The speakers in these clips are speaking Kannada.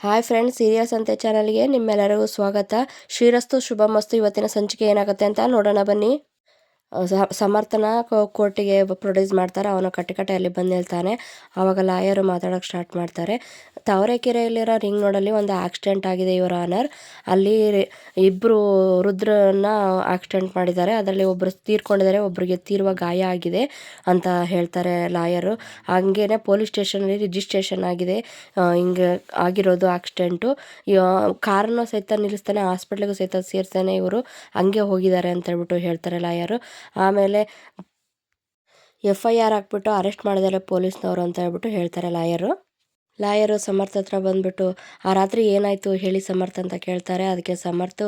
ಹಾಯ್ ಫ್ರೆಂಡ್ಸ್ ಸೀರಿಯಸ್ ಅಂತೆ ಚಾನಲ್ಗೆ ನಿಮ್ಮೆಲ್ಲರಿಗೂ ಸ್ವಾಗತ. ಶ್ರೀರಸ್ತು ಶುಭ ಮಸ್ತು ಇವತ್ತಿನ ಸಂಚಿಕೆ ಏನಾಗುತ್ತೆ ಅಂತ ನೋಡೋಣ ಬನ್ನಿ. ಸಮರ್ಥನ ಕೋರ್ಟಿಗೆ ಪ್ರೊಡ್ಯೂಸ್ ಮಾಡ್ತಾರೆ. ಅವನು ಕಟ್ಟಿ ಅಲ್ಲಿ ಬಂದು ನಿಲ್ತಾನೆ ಆವಾಗ ಲಾಯರು ಮಾತಾಡೋಕೆ ಸ್ಟಾರ್ಟ್ ಮಾಡ್ತಾರೆ. ತಾವರೆಕೆರೆಯಲ್ಲಿರೋ ರಿಂಗ್ ರೋಡಲ್ಲಿ ಒಂದು ಆಕ್ಸಿಡೆಂಟ್ ಆಗಿದೆ ಇವರ ಆನರ್ ಅಲ್ಲಿ ಇಬ್ಬರು ರುದ್ರನ್ನ ಆಕ್ಸಿಡೆಂಟ್ ಮಾಡಿದ್ದಾರೆ. ಅದರಲ್ಲಿ ಒಬ್ಬರು ತೀರ್ಕೊಂಡಿದ್ದಾರೆ ಒಬ್ಬರಿಗೆ ತೀರುವ ಗಾಯ ಆಗಿದೆ ಅಂತ ಹೇಳ್ತಾರೆ ಲಾಯರು. ಹಂಗೇನೆ ಪೊಲೀಸ್ ಸ್ಟೇಷನಲ್ಲಿ ರಿಜಿಸ್ಟ್ರೇಷನ್ ಆಗಿದೆ. ಹಿಂಗೆ ಆಗಿರೋದು ಆಕ್ಸಿಡೆಂಟು. ಕಾರನ್ನು ಸಹಿತ ನಿಲ್ಲಿಸ್ತಾನೆ, ಹಾಸ್ಪಿಟ್ಲಿಗೂ ಸಹಿತ ಸೇರ್ತಾನೆ ಇವರು. ಹಂಗೆ ಹೋಗಿದ್ದಾರೆ ಅಂತ ಹೇಳ್ಬಿಟ್ಟು ಹೇಳ್ತಾರೆ ಲಾಯರು. ಆಮೇಲೆ ಎಫ್ ಐ ಆರ್ ಹಾಕ್ಬಿಟ್ಟು ಅರೆಸ್ಟ್ ಮಾಡಿದ್ದಾರೆ ಪೊಲೀಸ್ನವರು ಅಂತ ಹೇಳ್ಬಿಟ್ಟು ಹೇಳ್ತಾರೆ ಲಾಯರು. ಲಾಯರು ಸಮರ್ಥ ಹತ್ರ ಬಂದ್ಬಿಟ್ಟು, ಆ ರಾತ್ರಿ ಏನಾಯಿತು ಹೇಳಿ ಸಮರ್ಥ ಅಂತ ಕೇಳ್ತಾರೆ. ಅದಕ್ಕೆ ಸಮರ್ಥು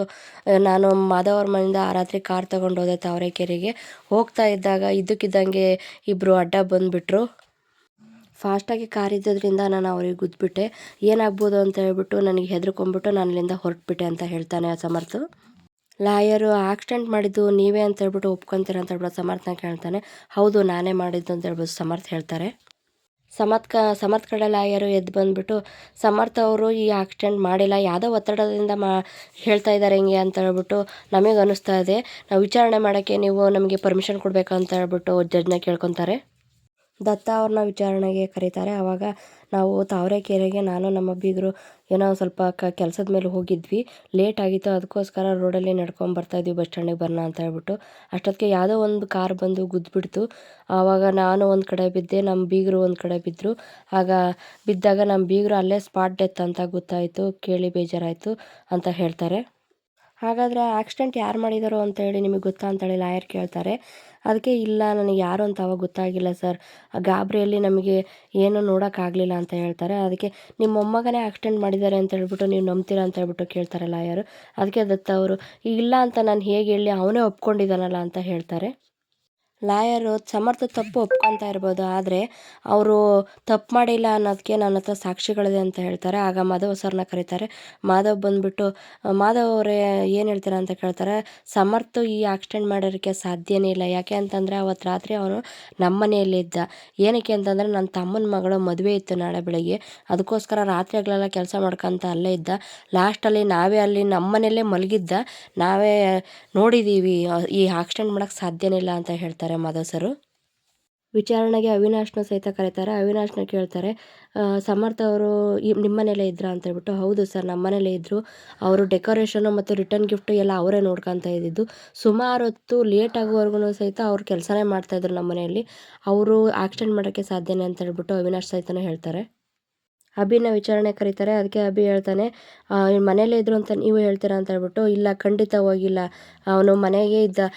ನಾನು ಮಾಧವ್ ಅವ್ರ ಮನೆಯಿಂದ ಆ ರಾತ್ರಿ ಕಾರ್ ತೊಗೊಂಡೋದೆ ತಾವರೆಕೆರೆಗೆ. ಹೋಗ್ತಾ ಇದ್ದಾಗ ಇದ್ದಕ್ಕಿದ್ದಂಗೆ ಇಬ್ಬರು ಅಡ್ಡ ಬಂದುಬಿಟ್ರು. ಫಾಸ್ಟಾಗಿ ಕಾರ್ ಇದ್ದದ್ರಿಂದ ನಾನು ಅವ್ರಿಗೆ ಗುದ್ಬಿಟ್ಟೆ. ಏನಾಗ್ಬೋದು ಅಂತ ಹೇಳ್ಬಿಟ್ಟು ನನಗೆ ಹೆದರ್ಕೊಂಡ್ಬಿಟ್ಟು ನಾನು ಅಲ್ಲಿಂದ ಹೊರಟ್ಬಿಟ್ಟೆ ಅಂತ ಹೇಳ್ತಾನೆ ಆ ಸಮರ್ಥು. ಲಾಯರು ಆಕ್ಸಿಡೆಂಟ್ ಮಾಡಿದ್ದು ನೀವೇ ಅಂತ ಹೇಳ್ಬಿಟ್ಟು ಒಪ್ಕೊಂತೀರ ಅಂತ ಹೇಳ್ಬಿಟ್ಟು ಸಮರ್ಥನ ಕೇಳ್ತಾನೆ. ಹೌದು, ನಾನೇ ಮಾಡಿದ್ದು ಅಂತ ಹೇಳ್ಬಿಟ್ಟು ಸಮರ್ಥ ಹೇಳ್ತಾರೆ. ಸಮರ್ಥ್ ಸಮರ್ಥ್ ಕಡೆ ಲಾಯರು ಎದ್ದು ಬಂದ್ಬಿಟ್ಟು, ಸಮರ್ಥ ಅವರು ಈ ಆಕ್ಸಿಡೆಂಟ್ ಮಾಡಿಲ್ಲ, ಯಾವುದೋ ಒತ್ತಡದಿಂದ ಮಾ, ಹೇಳ್ತಾ ಇದ್ದಾರೆ ಹಿಂಗೆ ಅಂತ ಹೇಳ್ಬಿಟ್ಟು ನಮಗೆ ಅನ್ನಿಸ್ತಾ ಇದೆ. ನಾವು ವಿಚಾರಣೆ ಮಾಡೋಕ್ಕೆ ನೀವು ನಮಗೆ ಪರ್ಮಿಷನ್ ಕೊಡಬೇಕು ಅಂತ ಹೇಳ್ಬಿಟ್ಟು ಜಡ್ಜ್ನ ಕೇಳ್ಕೊತಾರೆ. ದತ್ತ ಅವ್ರನ್ನ ವಿಚಾರಣೆಗೆ ಕರೀತಾರೆ. ಆವಾಗ ನಾವು ತಾವರೆಕೆರೆಗೆ ನಾನು, ನಮ್ಮ ಬೀಗರು ಏನೋ ಸ್ವಲ್ಪ ಕ, ಕೆಲಸದ ಮೇಲೆ ಹೋಗಿದ್ವಿ. ಲೇಟ್ ಆಗಿತ್ತು, ಅದಕ್ಕೋಸ್ಕರ ರೋಡಲ್ಲಿ ನಡ್ಕೊಂಡು ಬರ್ತಾ ಇದ್ವಿ, ಬಸ್ ಸ್ಟ್ಯಾಂಡಿಗೆ ಬರೋಣ ಅಂತ ಹೇಳ್ಬಿಟ್ಟು. ಅಷ್ಟೊತ್ತಿಗೆ ಯಾವುದೋ ಒಂದು ಕಾರ್ ಬಂದು ಗುದ್ದುಬಿಡ್ತು ಆವಾಗ ನಾನು ಒಂದು ಕಡೆ ಬಿದ್ದೆ, ನಮ್ಮ ಬೀಗರು ಒಂದು ಕಡೆ ಬಿದ್ದರು ಆಗ ಬಿದ್ದಾಗ ನಮ್ಮ ಬೀಗರು ಅಲ್ಲೇ ಸ್ಪಾಟ್ ಡೆತ್ ಅಂತ ಗೊತ್ತಾಯಿತು, ಕೇಳಿ ಬೇಜಾರಾಯಿತು ಅಂತ ಹೇಳ್ತಾರೆ. ಹಾಗಾದರೆ ಆಕ್ಸಿಡೆಂಟ್ ಯಾರು ಮಾಡಿದಾರೋ ಅಂತ ಹೇಳಿ ನಿಮಗೆ ಗೊತ್ತಾ ಅಂತೇಳಿ ಲಾಯರ್ ಕೇಳ್ತಾರೆ. ಅದಕ್ಕೆ ಇಲ್ಲ, ನನಗೆ ಯಾರು ಅಂತ ಅವಾಗ ಗೊತ್ತಾಗಿಲ್ಲ ಸರ್ ಗಾಬರಿಯಲ್ಲಿ ನಮಗೆ ಏನು ನೋಡೋಕ್ಕಾಗಲಿಲ್ಲ ಅಂತ ಹೇಳ್ತಾರೆ. ಅದಕ್ಕೆ ನಿಮ್ಮ ಮೊಮ್ಮಗನೇ ಆಕ್ಸಿಡೆಂಟ್ ಮಾಡಿದ್ದಾರೆ ಅಂತ ಹೇಳ್ಬಿಟ್ಟು ನೀವು ನಂಬ್ತೀರಾ ಅಂತ ಹೇಳ್ಬಿಟ್ಟು ಕೇಳ್ತಾರೆ ಲಾಯರು ಅದಕ್ಕೆ ದತ್ತ ಅವರು ಇಲ್ಲ ಅಂತ ನಾನು ಹೇಗೆ ಹೇಳಿ ಅವನೇ ಒಪ್ಕೊಂಡಿದ್ದಾನಲ್ಲ ಅಂತ ಹೇಳ್ತಾರೆ. ಲಾಯರು ಸಮರ್ಥ ತಪ್ಪು ಒಪ್ಕೊತಾ ಇರ್ಬೋದು ಆದರೆ ಅವರು ತಪ್ಪು ಮಾಡಿಲ್ಲ ಅನ್ನೋದಕ್ಕೆ ನನ್ನ ಹತ್ರ ಸಾಕ್ಷಿಗಳಿದೆ ಅಂತ ಹೇಳ್ತಾರೆ. ಆಗ ಮಾಧವ್ ಸರ್ನ ಕರೀತಾರೆ. ಮಾಧವ್ ಬಂದುಬಿಟ್ಟು "ಆ, ಮಾಧವ್ ಅವರೇ ಏನು ಹೇಳ್ತಾರೆ ಅಂತ ಕೇಳ್ತಾರೆ. ಸಮರ್ಥ ಈ ಆಕ್ಸಿಡೆಂಟ್ ಮಾಡೋದಕ್ಕೆ ಸಾಧ್ಯನೇ ಇಲ್ಲ. ಯಾಕೆ ಅಂತಂದರೆ ಅವತ್ತು ರಾತ್ರಿ ಅವನು ನಮ್ಮ ಮನೆಯಲ್ಲಿ ಇದ್ದ. ಏನಕ್ಕೆ ಅಂತಂದರೆ ನನ್ನ ತಮ್ಮನ ಮಗಳ ಮದುವೆ ಇತ್ತು ನಾಳೆ ಬೆಳಗ್ಗೆ. ಅದಕ್ಕೋಸ್ಕರ ರಾತ್ರಿ ಹಗಲೆಲ್ಲ ಕೆಲಸ ಮಾಡ್ಕೊಂತ ಅಲ್ಲೇ ಇದ್ದ. ಲಾಸ್ಟಲ್ಲಿ ನಾವೇ ಅಲ್ಲಿ ನಮ್ಮ ಮನೆಯಲ್ಲೇ ಮಲಗಿದ್ದ. ನಾವೇ ನೋಡಿದ್ದೀವಿ ಈ ಆಕ್ಸಿಡೆಂಟ್ ಮಾಡೋಕ್ಕೆ ಸಾಧ್ಯನೇ ಇಲ್ಲ ಅಂತ ಹೇಳ್ತಾರೆ. ಮಾಧವ್ ಸರು ವಿಚಾರಣೆಗೆ ಅವಿನಾಶ್ನ ಸಹಿತ ಕರೀತಾರೆ. ಅವಿನಾಶ್ನ ಕೇಳ್ತಾರೆ ಸಮರ್ಥ ಅವರು ನಿಮ್ಮ ಮನೇಲೇ ಅಂತ ಹೇಳ್ಬಿಟ್ಟು ಹೌದು ಸರ್ ನಮ್ಮ ಮನೇಲೇ ಇದ್ದರು ಅವರು ಡೆಕೋರೇಷನು ಮತ್ತು ರಿಟರ್ನ್ ಗಿಫ್ಟು ಎಲ್ಲ ಅವರೇ ನೋಡ್ಕೊತಾ ಇದ್ದಿದ್ದು. ಸುಮಾರು ಹೊತ್ತು ಲೇಟ್ ಆಗುವವರೆಗೂ ಸಹಿತ ಅವ್ರು ಕೆಲಸನೇ ಮಾಡ್ತಾಯಿದ್ರು ನಮ್ಮ ಮನೆಯಲ್ಲಿ. ಅವರು ಆಕ್ಸಿಡೆಂಟ್ ಮಾಡೋಕ್ಕೆ ಸಾಧ್ಯನೇ ಅಂತ ಹೇಳ್ಬಿಟ್ಟು ಅವಿನಾಶ್ ಸಹಿತನೇ ಹೇಳ್ತಾರೆ. ಅಭಿನ ವಿಚಾರಣೆ ಕರೀತಾರೆ. ಅದಕ್ಕೆ ಅಭಿ ಹೇಳ್ತಾನೆ "ಆ, ಇವ್ನು ಮನೇಲೇ ಇದ್ರು ಅಂತ ನೀವು ಹೇಳ್ತೀರಾ? ಅಂತ ಹೇಳ್ಬಿಟ್ಟು ಇಲ್ಲ ಖಂಡಿತ ಹೋಗಿಲ್ಲ ಅವನು ಮನೆಗೆ ಇದ್ದ